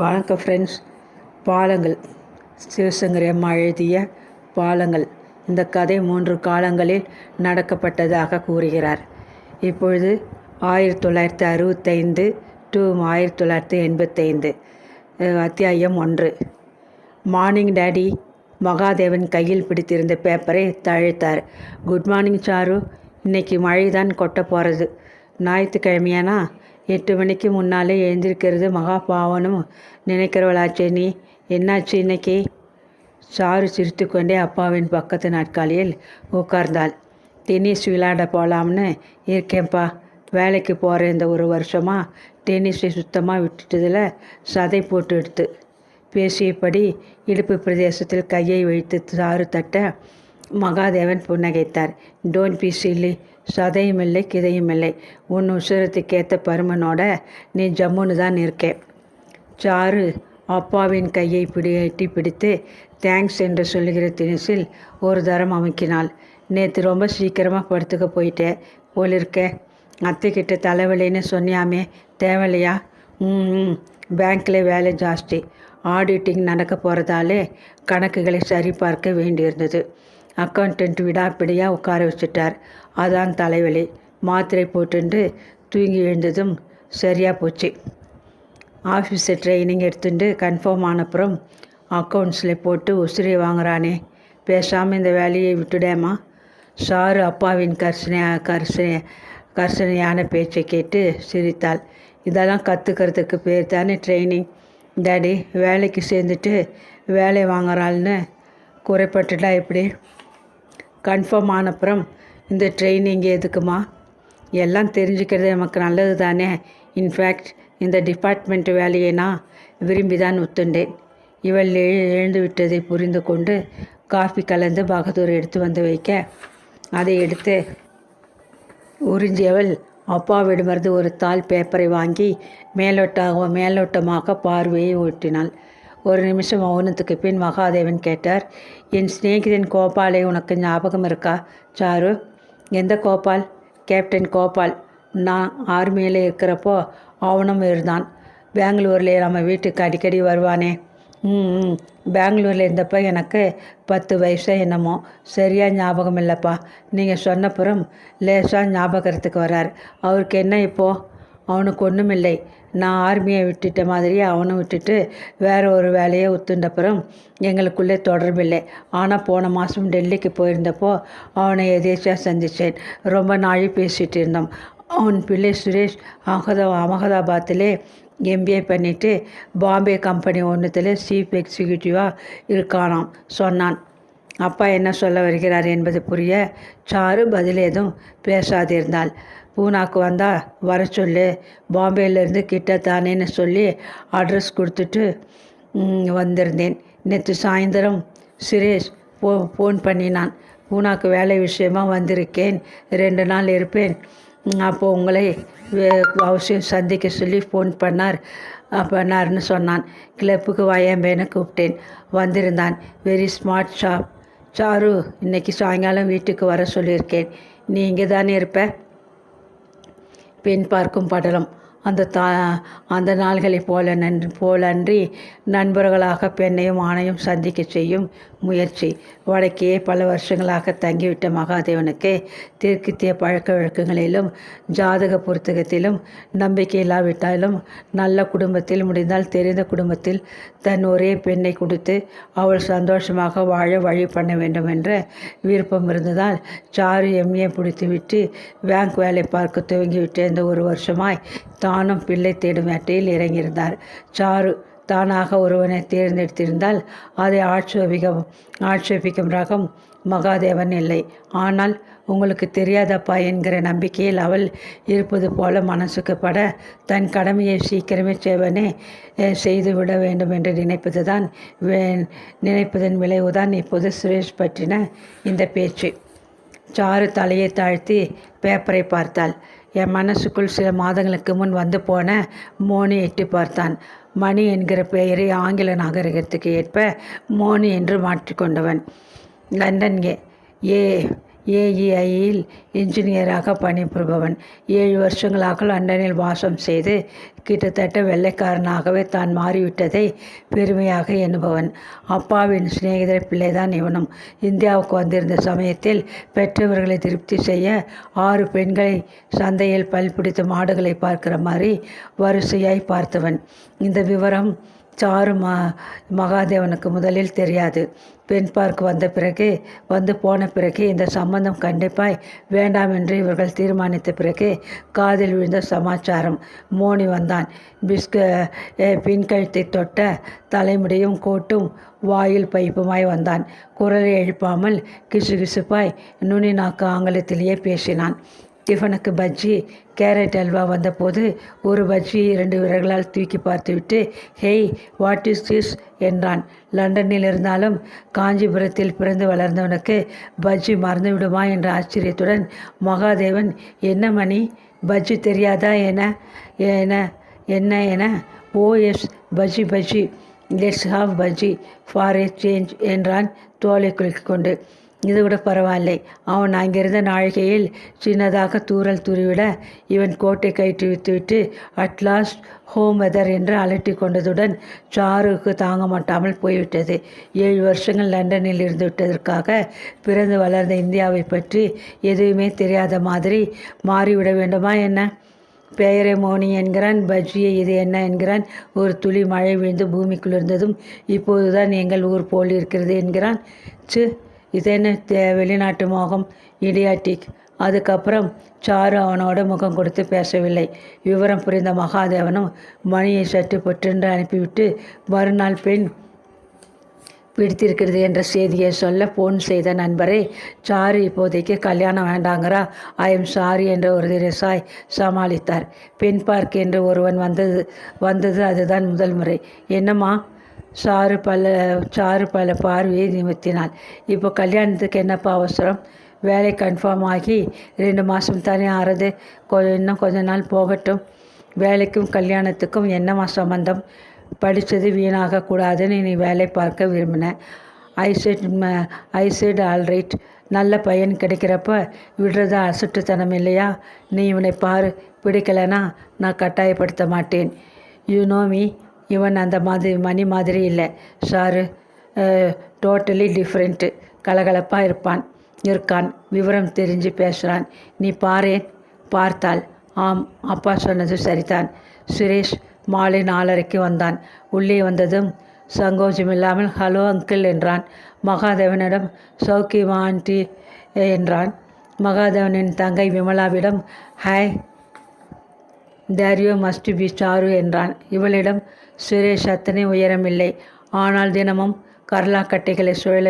வணக்கம் ஃப்ரெண்ட்ஸ் பாலங்கள். சிவசங்கரி அம்மா எழுதிய பாலங்கள். இந்த கதை மூன்று காலங்களில் நடக்கப்பட்டதாக கூறுகிறார். இப்பொழுது ஆயிரத்தி தொள்ளாயிரத்தி அறுபத்தைந்து டு ஆயிரத்தி தொள்ளாயிரத்தி எண்பத்தைந்து அத்தியாயம் ஒன்று. மார்னிங் டேடி மகாதேவன் கையில் பிடித்திருந்த பேப்பரை தழைத்தார். Good morning sir. இன்னைக்கு மழை தான் கொட்ட போகிறது ஞாயிற்றுக்கிழமையானா? எட்டு மணிக்கு முன்னாலே எழுந்திருக்கிறது மகா பாவனும் நினைக்கிறவளாச்சே. நீ என்னாச்சு இன்னைக்கு? சாரு சிரித்துக்கொண்டே அப்பாவின் பக்கத்து நாட்காலியில் உட்கார்ந்தாள். டென்னிஸ் விளையாட போகலாம்னு இருக்கேன்ப்பா. வேலைக்கு போகிற இந்த ஒரு வருஷமாக டென்னிஸை சுத்தமாக விட்டுட்டதில் சதை போட்டு எடுத்து பேசியபடி இடுப்பு பிரதேசத்தில் கையை வைத்து சாறு தட்ட மகாதேவன் புன்னகைத்தார். டோன்ட் பி சில்லி சதையும் இல்லை கிதையும் இல்லை உன் உசுரத்துக்கேற்ற பருமனோட நீ ஜம்முன்னு தான் இருக்கே சாரு அப்பாவின் கையை பிடி எட்டி பிடித்து தேங்க்ஸ் என்று சொல்லுகிற தினசில் ஒரு தரம் அமைக்கினாள். நேற்று ரொம்ப சீக்கிரமாக படுத்துக்க போயிட்டேன் போலிருக்க. அத்தைக்கிட்ட தலைவலின்னு சொன்னியாமே தேவையில்லையா? ம் ம். பேங்க்கில் வேலை ஜாஸ்தி. ஆடிட்டிங் நடக்க போகிறதாலே கணக்குகளை சரிபார்க்க வேண்டியிருந்தது. அக்கௌண்டன்ட் விடாப்பிடியாக உட்கார வச்சுட்டார். அதான் தலைவலி. மாத்திரை போட்டுண்டு தூங்கி எழுந்ததும் சரியாக போச்சு. ஆஃபீஸர் ட்ரைனிங் எடுத்துட்டு கன்ஃபார்ம் ஆனப்புறம் அக்கௌண்ட்ஸில் போட்டு உசிரி வாங்குறானே. பேசாமல் இந்த வேலையை விட்டுடேம்மா. சாரு அப்பாவின் கர்சனை கர்சனை கர்சனையான பேச்சை கேட்டு சிரித்தாள். இதெல்லாம் கற்றுக்கிறதுக்கு பேர் தானே ட்ரைனிங். டாடி வேலைக்கு சேர்ந்துட்டு வேலை வாங்குறாள்னு குறைப்பட்டுட்டா எப்படி? கன்ஃபார்ம் ஆனப்புறம் இந்த ட்ரைனிங் எதுக்குமா? எல்லாம் தெரிஞ்சுக்கிறது நமக்கு நல்லது தானே? இன்ஃபேக்ட் இந்த டிபார்ட்மெண்ட் வேலையை நான் விரும்பி தான் ஒத்துண்டேன் இவள் எழு எழுந்து விட்டதை புரிந்து கொண்டு காஃபி கலந்து பகதூர் எடுத்து வந்து வைக்க. அதை எடுத்து உறிஞ்சியவள் அப்பாவிடமிருந்து ஒரு தாள் பேப்பரை வாங்கி மேலோட்டாக மேலோட்டமாக பார்வையை ஓட்டினாள். ஒரு நிமிஷம் மௌனத்துக்கு பின் மகாதேவன் கேட்டார் என் சிநேகிதன் கோபாலை உனக்கு ஞாபகம் இருக்கா? சாரு எந்த கோபால்? கேப்டன் கோபால். நான் ஆர்மியில் இருக்கிறப்போ அவனும் இருந்தான் பெங்களூரில் நம்ம வீட்டுக்கு அடிக்கடி வருவானே. ம் ம். பெங்களூரில் இருந்தப்போ எனக்கு பத்து வயசு என்னமோ. சரியாக ஞாபகம் இல்லைப்பா. நீங்கள் சொன்னப்புறம் லேசாக ஞாபகத்துக்கு வரார். அவருக்கு என்ன இப்போது அவனுக்கு ஒன்றும் இல்லை நான் ஆர்மியை விட்டுட்ட மாதிரியே அவனும் விட்டுட்டு வேற ஒரு வேலையை ஒத்துண்டப்புறம் எங்களுக்குள்ளே தொடர்பில்லை ஆனால் போன மாதம் டெல்லிக்கு போயிருந்தப்போ அவனை எதேச்சியாக சந்தித்தேன் ரொம்ப நாழி பேசிகிட்டு இருந்தோம். அவன் பிள்ளை சுரேஷ் அகதா அமகதாபாத்திலே எம்பிஏ பண்ணிவிட்டு பாம்பே கம்பெனி ஒன்றுத்தில் சீஃப் எக்ஸிக்யூட்டிவாக இருக்கானாம் சொன்னான். அப்பா என்ன சொல்ல வருகிறார் என்பது புரிய சாரு பதில் ஏதும் பேசாதிருந்தாள். பூனாக்கு வந்தால் வர சொல்லு. பாம்பேலேருந்து கிட்ட தானேன்னு சொல்லி அட்ரஸ் கொடுத்துட்டு வந்திருந்தேன். நேற்று சாயந்தரம் சுரேஷ் போ ஃபோன் பண்ணினான். பூனாக்கு வேலை விஷயமா வந்திருக்கேன். ரெண்டு நாள் இருப்பேன். அப்போது அப்போ உங்களை அவசியம் சந்திக்க சொல்லி ஃபோன் பண்ணார் பண்ணார்னு சொன்னான். கிளப்புக்கு வாயம்பேன்னு கூப்பிட்டேன். வந்திருந்தான். வெரி ஸ்மார்ட் ஷாப் சாரு இன்னைக்கு சாயங்காலம் வீட்டுக்கு வர சொல்லியிருக்கேன். நீ இங்கே தானே இருப்ப? பெண் பார்க்கும் படலம். அந்த தா அந்த நாள்களைப் போல நன் போலன்றி நண்பர்களாக பெண்ணையும் ஆணையும் சந்திக்க செய்யும் முயற்சி. வடக்கே பல வருஷங்களாக தங்கிவிட்ட மகாதேவனுக்கு தெற்குத்திய பழக்க வழக்கங்களிலும் ஜாதக பொருத்தகத்திலும் நம்பிக்கை இல்லாவிட்டாலும் நல்ல குடும்பத்தில் முடிந்தால் தெரிந்த குடும்பத்தில் தன் ஒரே பெண்ணை கொடுத்து அவள் சந்தோஷமாக வாழ வழி பண்ண வேண்டும் என்ற விருப்பம் இருந்ததால் சாரு எம்ஏ பிடித்துவிட்டு பேங்க் வேலை பார்க்க துவங்கிவிட்ட இந்த ஒரு வருஷமாய் தானும் பிள்ளை தேடும் வேட்டையில் இறங்கியிருந்தார். சாரு தானாக ஒருவனை தேர்ந்தெடுத்திருந்தால் அதை ஆட்சேபிக்கும் ஆட்சேபிக்கும் ரகம் மகாதேவன் இல்லை. ஆனால் உங்களுக்கு தெரியாதப்பா என்கிற நம்பிக்கையில் அவள் இருப்பது போல மனசுக்கு பட தன் கடமையை சீக்கிரமே செய்வனே செய்து விட வேண்டும் என்று நினைப்பது தான் நினைப்பதன் விளைவுதான் இப்போது சுரேஷ் பற்றின இந்த பேச்சு. சாரு தலையை தாழ்த்தி பேப்பரை பார்த்தாள். என் மனசுக்குள் சில மாதங்களுக்கு முன் வந்து போன மோனி எட்டி பார்த்தான். மணி என்கிற பெயரை ஆங்கில நாகரிகத்துக்கு ஏற்ப மோனி என்று மாற்றிக்கொண்டவன். லண்டன் ஏ ஏ. ஏஇஐயில் இன்ஜினியராக பணிபுரிபவன். ஏழு வருஷங்களாக லண்டனில் வாசம் செய்து கிட்டத்தட்ட வெள்ளைக்காரனாகவே தான் மாறிவிட்டதை பெருமையாக எண்ணுபவன். அப்பாவின் சிநேகிதர் பிள்ளைதான் இவனும். இந்தியாவுக்கு வந்திருந்த சமயத்தில் பெற்றவர்களை திருப்தி செய்ய ஆறு பெண்களை சந்தையில் பல் பிடித்த மாடுகளை பார்க்கிற மாதிரி வரிசையாய் பார்த்தவன். இந்த விவரம் சாரு ம மகாதேவனுக்கு முதலில் தெரியாது. பெண் பார்க்கு வந்த பிறகு வந்து போன பிறகு இந்த சம்பந்தம் கண்டிப்பாய் வேண்டாம் என்று இவர்கள் தீர்மானித்த பிறகு காதில் விழுந்த சமாச்சாரம். மோனி வந்தான். பிஸ்க பின்கழுத்தை தொட்ட தலைமுடியும் கோட்டும் வாயில் பைப்புமாய் வந்தான். குரலை எழுப்பாமல் கிசுகிசுப்பாய் நுனி நாக்கு ஆங்கிலத்திலேயே பேசினான். டிஃபனுக்கு பஜ்ஜி கேரட் அல்வா வந்தபோது ஒரு பஜ்ஜி இரண்டு விரல்களால் தூக்கி பார்த்துவிட்டு ஹேய் வாட் இஸ் திஸ்? என்றான். லண்டனில் இருந்தாலும் காஞ்சிபுரத்தில் பிறந்து வளர்ந்தவனுக்கு பஜ்ஜி மறந்து விடுமா? என்ற ஆச்சரியத்துடன் மகாதேவன் என்ன மணி? பஜ்ஜி தெரியாதா? என என என்ன என? ஓ yes bajji bajji let's have bajji for a change என்றான் தோலை குலுக்கிக் கொண்டு. இது கூட பரவாயில்லை. அவன் அங்கிருந்த நாழிகையில் சின்னதாக தூறல் துருவிட இவன் கோட்டை கயிற்று வித்துவிட்டு அட்லாஸ்ட் ஹோம் வெதர் என்று அலட்டி கொண்டதுடன் சாருக்கு தாங்க மாட்டாமல் போய்விட்டது. ஏழு வருஷங்கள் லண்டனில் இருந்து விட்டதற்காக பிறந்து வளர்ந்த இந்தியாவை பற்றி எதுவுமே தெரியாத மாதிரி மாறிவிட வேண்டுமா என்ன? பெயரை மோனி என்கிறான். பஜ்ஜியை இது என்ன என்கிறான். ஒரு துளி மழை விழுந்து பூமிக்குள் இருந்ததும் இப்போதுதான் எங்கள் ஊர் போல் இருக்கிறது என்கிறான். சு இது தே- வெளிநாட்டு மோகம்? இடியாட்டிக். அதுக்கப்புறம் சாரு அவனோட முகம் கொடுத்து பேசவில்லை. விவரம் புரிந்த மகாதேவனும் மணியை சற்று பொற்றென்று அனுப்பிவிட்டு மறுநாள் பெண் பிடித்திருக்கிறது என்ற செய்தியை சொல்ல ஃபோன் செய்த நண்பரை சாரு இப்போதைக்கு கல்யாணம் வேண்டாங்கிறா? ஐ எம் சாரி என்ற ஒரு திரசாய் சமாளித்தார். பெண் பார்க் என்று ஒருவன் வந்தது வந்தது அதுதான் முதல் முறை. என்னம்மா? சாரு பல சாரு பல பார்வையை நிமித்தினாள் இப்போ கல்யாணத்துக்கு என்னப்பா அவசரம்? வேலை கன்ஃபார்ம் ஆகி ரெண்டு மாதம் தானே ஆறுது? கொஞ்சம் இன்னும் கொஞ்ச நாள் போகட்டும். வேலைக்கும் கல்யாணத்துக்கும் என்னம்மா சம்மந்தம் படித்தது வீணாகக்கூடாதுன்னு நீ வேலை பார்க்க விரும்பினேன் ஐசைட் செட் ஆல்ரைட் நல்ல பையன் கிடைக்கிறப்ப விடுறது அசட்டுத்தனம் இல்லையா? நீ இவனை பாரு. பிடிக்கலைன்னா நான் கட்டாயப்படுத்த மாட்டேன். யூ நோ மீ இவன் அந்த மாதிரி மணி மாதிரி இல்லை. சாரு டோட்டலி டிஃப்ரெண்ட்டு கலகலப்பாக இருப்பான் இருக்கான். விவரம் தெரிஞ்சு பேசுகிறான் நீ பாரேன் பார்த்தாள் ஆம் அப்பா சொன்னது சரிதான். சுரேஷ் மாலை நாலரைக்கு வந்தான். உள்ளே வந்ததும் சங்கோஜமில்லாமல் ஹலோ அங்கிள் என்றான். மகாதேவனிடம் சௌக்கியமா ஆண்டி? என்றான். மகாதேவனின் தங்கை விமலாவிடம் hi there you must be Charu என்றான். இவளிடம் சுரேஷ் அத்தனை உயரமில்லை. ஆனால் தினமும் கர்லாக்கட்டைகளை சுழல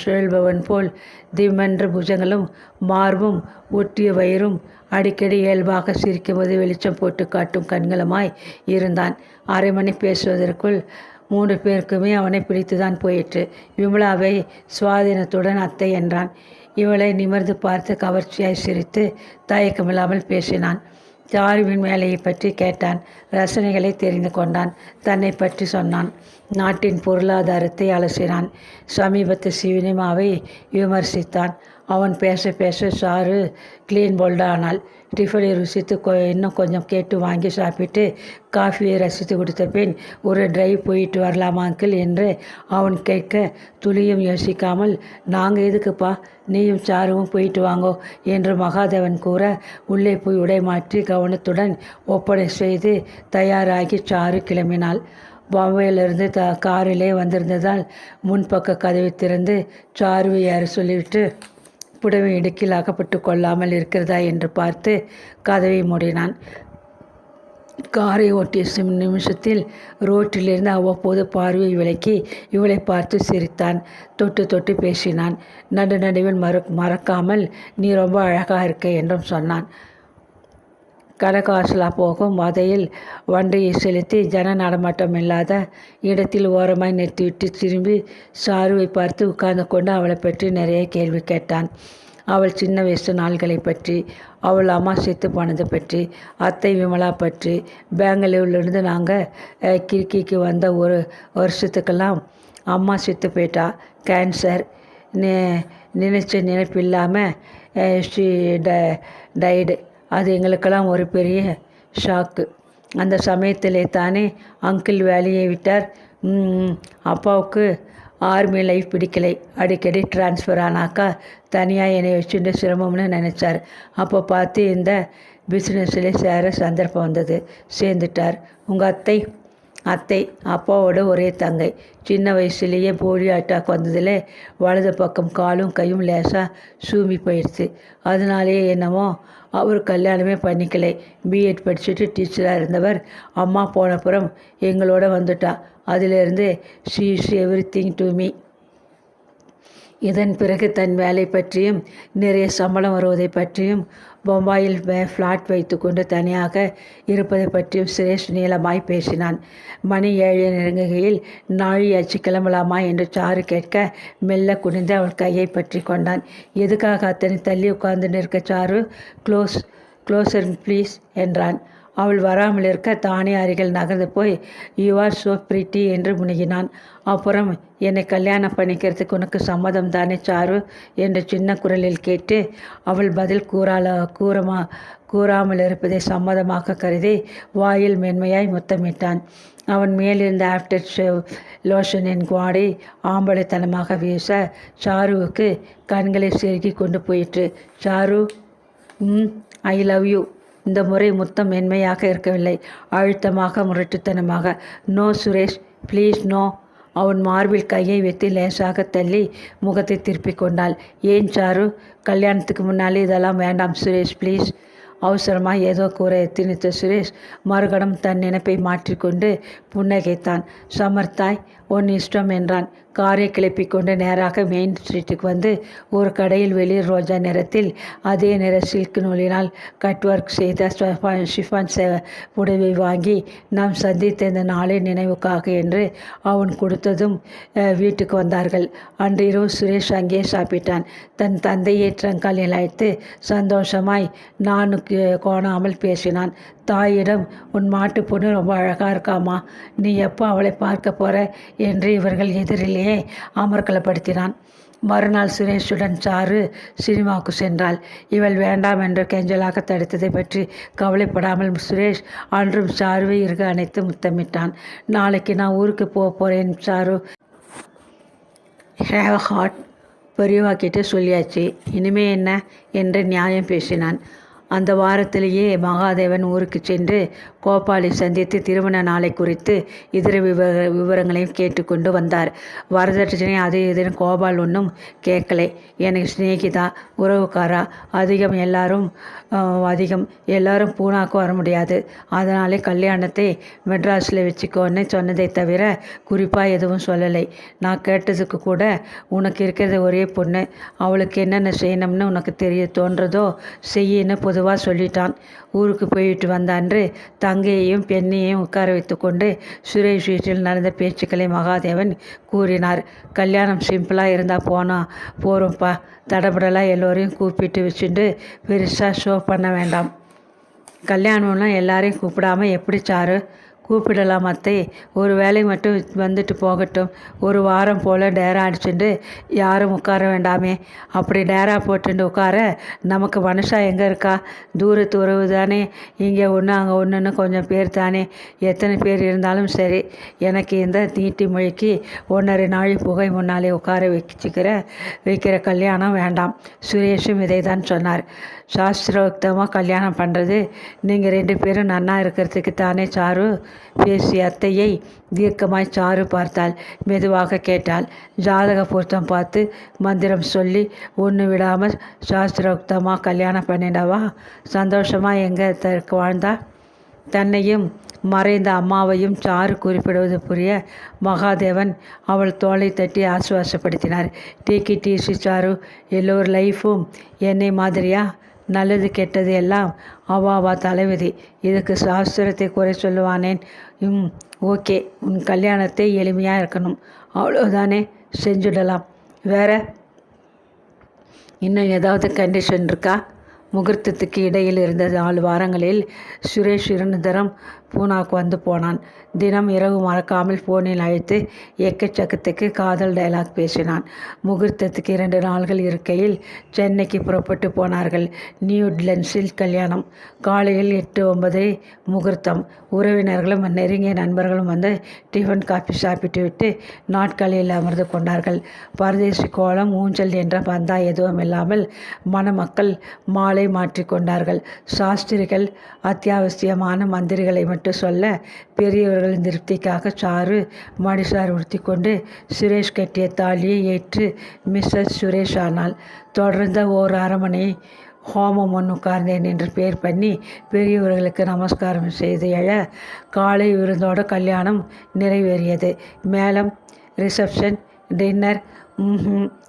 சுழல்பவன் போல் திமென்று புஜங்களும் மார்பும் ஒட்டிய வயிறும் அடிக்கடி இயல்பாக சிரிக்கும்போது வெளிச்சம் போட்டு காட்டும் கண்களுமாய் இருந்தான். அரை மணி பேசுவதற்குள் மூன்று பேருக்குமே அவனை பிடித்துதான் போயிற்று. விமலாவை சுவாதீனத்துடன் அத்தை என்றான். இவளை நிமிர்ந்து பார்த்து கவர்ச்சியாய் சிரித்து தயக்கமில்லாமல் பேசினான். சாருவின் வேலையை பற்றி கேட்டான். ரசனைகளை தெரிந்து கொண்டான். தன்னை பற்றி சொன்னான். நாட்டின் பொருளாதாரத்தை அலசினான். சமீபத்து சினிமாவை விமர்சித்தான். அவன் பேச பேச சாரு கிளீன் போல்டானாள் டிஃபனை ருசித்து கொ இன்னும் கொஞ்சம் கேட்டு வாங்கி சாப்பிட்டு காஃபியை ரசித்து கொடுத்த பின் ஒரு டிரைவ் போயிட்டு வரலாமா அங்கிள்? என்று அவன் கேட்க துளியும் யோசிக்காமல் நாங்கள் எதுக்குப்பா? நீயும் சாருவும் போயிட்டு வாங்கோ என்று மகாதேவன் கூற உள்ளே போய் உடை மாற்றி கவனத்துடன் ஒப்படை செய்து தயாராகி சாரு கிளம்பினாள். பாம்பேயிலிருந்து த காரிலே வந்திருந்ததால் முன்பக்க கதவை திறந்து சாருவை யார் சொல்லிவிட்டு புடவை இடுக்கில் அகப்பட்டு கொள்ளாமல் இருக்கிறதா என்று பார்த்து கதவை மூடினான். காரை ஓட்டிய சிம் நிமிஷத்தில் ரோட்டிலிருந்து அவ்வப்போது பார்வை விலக்கி இவளை பார்த்து சிரித்தான். தொட்டு தொட்டு பேசினான். நடு நடுவில் மறு மறக்காமல் நீ ரொம்ப அழகாக இருக்க என்றும் சொன்னான். கனகாசலா போகும் வதையில் வண்டியை செலுத்தி ஜன நடமாட்டம் இல்லாத இடத்தில் ஓரமாய் நிறுத்திவிட்டு திரும்பி சாருவை பார்த்து உட்கார்ந்து கொண்டு அவளை பற்றி நிறைய கேள்வி கேட்டான். அவள் சின்ன வயசு நாள்களை பற்றி அவள் அம்மா செத்து போனதை பற்றி அத்தை விமலா பற்றி பெங்களூர்லேருந்து நாங்கள் கிறுக்கிக்கு வந்த ஒரு வருஷத்துக்கெல்லாம் அம்மா செத்து போயிட்டா. கேன்சர் நே நினைச்ச நினைப்பு இல்லாமல் ஷீ ட டைடு அது எங்களுக்கெல்லாம் ஒரு பெரிய ஷாக்கு அந்த சமயத்திலே தானே அங்கிள் வேலையை விட்டார். அப்பாவுக்கு ஆர்மி லைஃப் பிடிக்கலை. அடிக்கடி ட்ரான்ஸ்ஃபர் ஆனாக்கா தனியாக என்னை வச்சுட்டு சிரமம்னு நினச்சார். அப்போ பார்த்து இந்த பிஸ்னஸில் சேர சந்தர்ப்பம் வந்தது. சேர்ந்துட்டார். உங்கள் அத்தை அத்தை அப்பாவோட ஒரே தங்கை. சின்ன வயசுலேயே போலி அட்டாக் வந்ததில் வலது பக்கம் காலும் கையும் லேசாக சூமி போயிடுச்சு. அதனாலேயே என்னமோ அவர் கல்யாணமே பண்ணிக்கலை. பிஎட் படிச்சுட்டு டீச்சராக இருந்தவர். அம்மா போனப்புறம் எங்களோட வந்துட்டா. அதிலேருந்து she is everything to me இதன் பிறகு தன் வேலை பற்றியும் நிறைய சம்பளம் வருவதை பற்றியும் பொம்பாயில் ஃப்ளாட் வைத்துக்கொண்டு தனியாக இருப்பதை பற்றியும் சுரேஷ் நீளமாய் பேசினான். மணி ஏழை நெருங்குகையில் நாழி அச்சு கிளம்பலாமா? என்று சாரு கேட்க மெல்ல குனிந்து அவள் கையை பற்றி கொண்டான். எதுக்காக அத்தனை தள்ளி உட்கார்ந்து நிற்க சாரு? க்ளோஸ் க்ளோசர் ப்ளீஸ் என்றான். அவள் வராமல் இருக்க தானே அருகில் நகர்ந்து போய் யூ ஆர் ஸோ பிரிட்டி என்று முனகினான் அப்புறம் என்னை கல்யாணம் பண்ணிக்கிறதுக்கு உனக்கு சம்மதம் தானே சாரு? என்று சின்ன குரலில் கேட்டு அவள் பதில் கூறால கூறமா கூறாமல் இருப்பதை சம்மதமாக கருதி வாயில் மென்மையாய் முத்தமிட்டான். அவன் மேலிருந்த ஆஃப்டர் ஷேவ் லோஷனின் குவாடை ஆம்பளைத்தனமாக வீச சாருவுக்கு கண்களை செருகி கொண்டு போயிற்று. சாரு ம் ஐ லவ் யூ. இந்த முறை முத்தம் மென்மையாக இருக்கவில்லை. அழுத்தமாக முரட்டுத்தனமாக. No Suresh please no. அவன் மார்பில் கையை வைத்து லேசாக தள்ளி முகத்தை திருப்பிக் கொண்டாள். ஏன் சாரு? கல்யாணத்துக்கு முன்னாலே இதெல்லாம் வேண்டாம் சுரேஷ் ப்ளீஸ். அவசரமாக ஏதோ கூற எத்தினித்த சுரேஷ் மறுகணம் தன் நினைப்பை மாற்றிக்கொண்டு புன்னகைத்தான். சமர்த்தாய் உன் இஷ்டம் என்றான். காரை கிளப்பி கொண்டு நேராக மெயின் ஸ்ட்ரீட்டுக்கு வந்து ஒரு கடையில் வெளிர் ரோஜா நிறத்தில் அதே நிற சில்க் நூலினால் கட் ஒர்க் செய்த ஷிஃபான் உடவை வாங்கி நாம் சந்தித்த இந்த நாளின் நினைவுக்காக என்று அவன் கொடுத்ததும் வீட்டுக்கு வந்தார்கள். அன்று இரவு சுரேஷ் அங்கே சாப்பிட்டான். தன் தந்தையை ட்ரங்கால் நிலைத்து சந்தோஷமாய் நானுக்கு கோணாமல் பேசினான். தாயிடம் உன் மாட்டு பொண்ணு ரொம்ப அழகாக இருக்காமா நீ எப்போ அவளை பார்க்க போற? என்று இவர்கள் எதிரிலேயே அமர்க்கலப்படுத்தினான் மறுநாள் சுரேஷுடன் சாரு சினிமாவுக்கு சென்றாள். இவள் வேண்டாம் என்று கெஞ்சலாக தடுத்ததை பற்றி கவலைப்படாமல் சுரேஷ் அன்றும் சாருவை இருக அணைத்து முத்தமிட்டான். நாளைக்கு நான் ஊருக்கு போக போகிறேன் சாரு. ஹேவ் ஹார்ட் பெரியவாக்கிட்டு சொல்லியாச்சு. இனிமே என்ன? என்று நியாயம் பேசினான். அந்த வாரத்திலேயே மகாதேவன் ஊருக்கு சென்று கோபாலை சந்தித்து திருமண நாளை குறித்து இதர விவர விவரங்களையும் கேட்டுக்கொண்டு வந்தார். வரதட்சணை அது இதுன்னு கோபால் ஒன்றும் கேட்கலை. எனக்கு சிநேகிதா உறவுக்காரா? அதிகம் எல்லாரும் அதிகம் எல்லாரும் பூனாக்கு வர முடியாது. அதனாலே கல்யாணத்தை மெட்ராஸில் வச்சுக்கோன்னு சொன்னதை தவிர குறிப்பாக எதுவும் சொல்லலை. நான் கேட்டதுக்கு கூட உனக்கு இருக்கிறது ஒரே பொண்ணு. அவளுக்கு என்னென்ன செய்யணும்னு உனக்கு தெரிய தோன்றதோ செய்யின்னு பொதுவாக சொல்லிட்டான். ஊருக்கு போயிட்டு வந்த அன்று தங்கையையும் பெண்ணையும் உட்கார வைத்துக்கொண்டு சுரேஷ் வீட்டில் நடந்த பேச்சுக்களை மகாதேவன் கூறினார். கல்யாணம் சிம்பிளாக இருந்தால் போனோம் போகிறோம்ப்பா தடபடலாக எல்லோரையும் கூப்பிட்டு வச்சுட்டு பெருசாக ஷோ பண்ண வேண்டாம். கல்யாணம்லாம் எல்லாரையும் கூப்பிடாம எப்படி சாரு? கூப்பிடலாம் அத்தை. ஒரு வேலை மட்டும் வந்துட்டு போகட்டும். ஒரு வாரம் போல் டேரா அடிச்சுட்டு யாரும் உட்கார வேண்டாமே. அப்படி டேரா போட்டுட்டு உட்கார நமக்கு மனுஷா எங்கே இருக்கா? தூரத்து உறவு தானே. இங்கே ஒன்று அங்கே ஒன்றுன்னு கொஞ்சம் பேர் தானே. எத்தனை பேர் இருந்தாலும் சரி எனக்கு இந்த தீட்டி மொழிக்கு ஒன்றரை நாள் புகை முன்னாலே உட்கார வச்சுக்கிற வைக்கிற கல்யாணம் வேண்டாம். சுரேஷும் இதை தான் சொன்னார். சாஸ்திரோக்தமாக கல்யாணம் பண்ணுறது நீங்கள் ரெண்டு பேரும் நன்னா இருக்கிறதுக்கு தானே சாரு? பேசி அத்தையை தீர்க்கமாய் சாரு பார்த்தாள். மெதுவாக கேட்டாள். ஜாதக பொருத்தம் பார்த்து மந்திரம் சொல்லி ஒன்று விடாமல் சாஸ்திரோக்தமாக கல்யாணம் பண்ணிடவா சந்தோஷமாக எங்கே வாழ்ந்தா? தன்னையும் மறைந்த அம்மாவையும் சாரு குறிப்பிடுவது புரிய மகாதேவன் அவள் தோலை தட்டி ஆசுவாசப்படுத்தினார். டீக்கி டீசி சாரு எல்லோர் லைஃப்பும் என்னை மாதிரியா? நல்லது கெட்டது எல்லாம் அவாவா தலைவிதி இதுக்கு சாஸ்திரத்தை குறை சொல்லுவானேன். ம் ஓகே உன் கல்யாணத்தை எளிமையாக இருக்கணும். அவ்வளோதானே செஞ்சுடலாம். வேற? இன்னும் ஏதாவது கண்டிஷன் இருக்கா? முகூர்த்தத்துக்கு இடையில் இருந்த நாலு வாரங்களில் சுரேஷ் இரண்டு தரம் பூனாக்கு வந்து போனான். தினம் இரவு மறக்காமல் போனில் அழைத்து எக்கச்சக்கத்துக்கு காதல் டயலாக் பேசினான். முகூர்த்தத்துக்கு இரண்டு நாள்கள் இருக்கையில் சென்னைக்கு புறப்பட்டு போனார்கள். நியூட்லண்ட்ஸில் கல்யாணம். காலையில் எட்டு ஒன்பது முகூர்த்தம். உறவினர்களும் நெருங்கிய நண்பர்களும் வந்து டிஃபன் காஃபி சாப்பிட்டுவிட்டு நாட்களில் அமர்ந்து கொண்டார்கள். பரதேசி கோலம் ஊஞ்சல் என்ற பந்தா எதுவும் இல்லாமல் மணமக்கள் மாலை மாற்றிக் மாற்றிக்கொண்டார்கள் சாஸ்திரிகள் அத்தியாவசியமான மந்திரிகளை மட்டும் சொல்ல பெரியவர்களின் திருப்திக்காக சாரு மடிசார் உடுத்திக்கொண்டு சுரேஷ் கட்டிய தாலியை ஏற்று மிஸ்ஸஸ் சுரேஷ் ஆனால் தொடர்ந்த ஓர் அரமனை ஹோமம் ஒன்று உட்கார்ந்தேன் என்று பேர் பண்ணி பெரியவர்களுக்கு நமஸ்காரம் செய்து எழ காலை விருந்தோட கல்யாணம் நிறைவேறியது. மேலும் ரிசப்ஷன் டின்னர்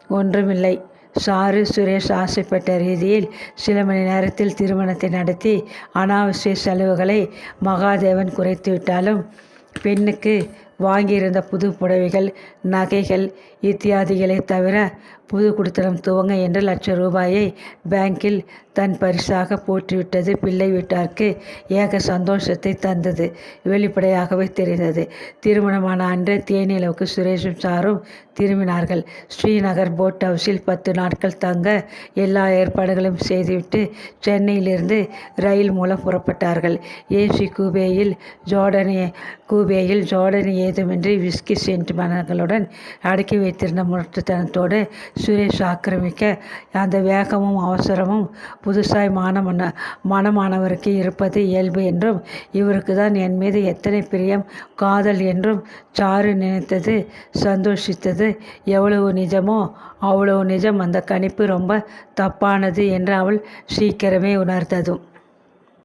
ஒன்றுமில்லை. சாரு சுரேஷ் ஆசைப்பட்ட ரீதியில் சில மணி நேரத்தில் திருமணத்தை நடத்தி அனாவசிய செலவுகளை மகாதேவன் குறைத்துவிட்டாலும் பெண்ணுக்கு வாங்கியிருந்த புது புடவைகள் நகைகள் இத்தியாதிகளை தவிர புது குடித்தனம் துவங்க என்ற லட்ச ரூபாயை பேங்கில் தன் பரிசாக போற்றிவிட்டது பிள்ளை வீட்டாருக்கு ஏக சந்தோஷத்தை தந்தது வெளிப்படையாகவே தெரிந்தது. திருமணமான அன்றே தேனிலவுக்கு சுரேஷும் சாரும் திரும்பினார்கள். ஸ்ரீநகர் போட் ஹவுஸில் பத்து நாட்கள் தங்க எல்லா ஏற்பாடுகளையும் செய்துவிட்டு சென்னையிலிருந்து ரயில் மூலம் புறப்பட்டார்கள். ஏசி கூபேயில் ஜோர்டானிய கூபேயில் ஜோர்டான் ஏதுமின்றி விஸ்கி சென்ட் மனங்களுடன் அடுக்கி வைத்திருந்த முரட்டுத்தனத்தோடு சுரேஷ் ஆக்கிரமிக்க அந்த வேகமும் அவசரமும் புதுசாய் மணமான மனமானவருக்கு இருப்பது இயல்பு என்றும் இவருக்கு தான் என் மீது எத்தனை பிரியம் காதல் என்றும் சாரு நினைத்தது சந்தோஷித்தது எவ்வளவு நிஜமோ அவ்வளவு நிஜம். அந்த கணிப்பு ரொம்ப தப்பானது என்று அவள் சீக்கிரமே உணர்ந்ததும்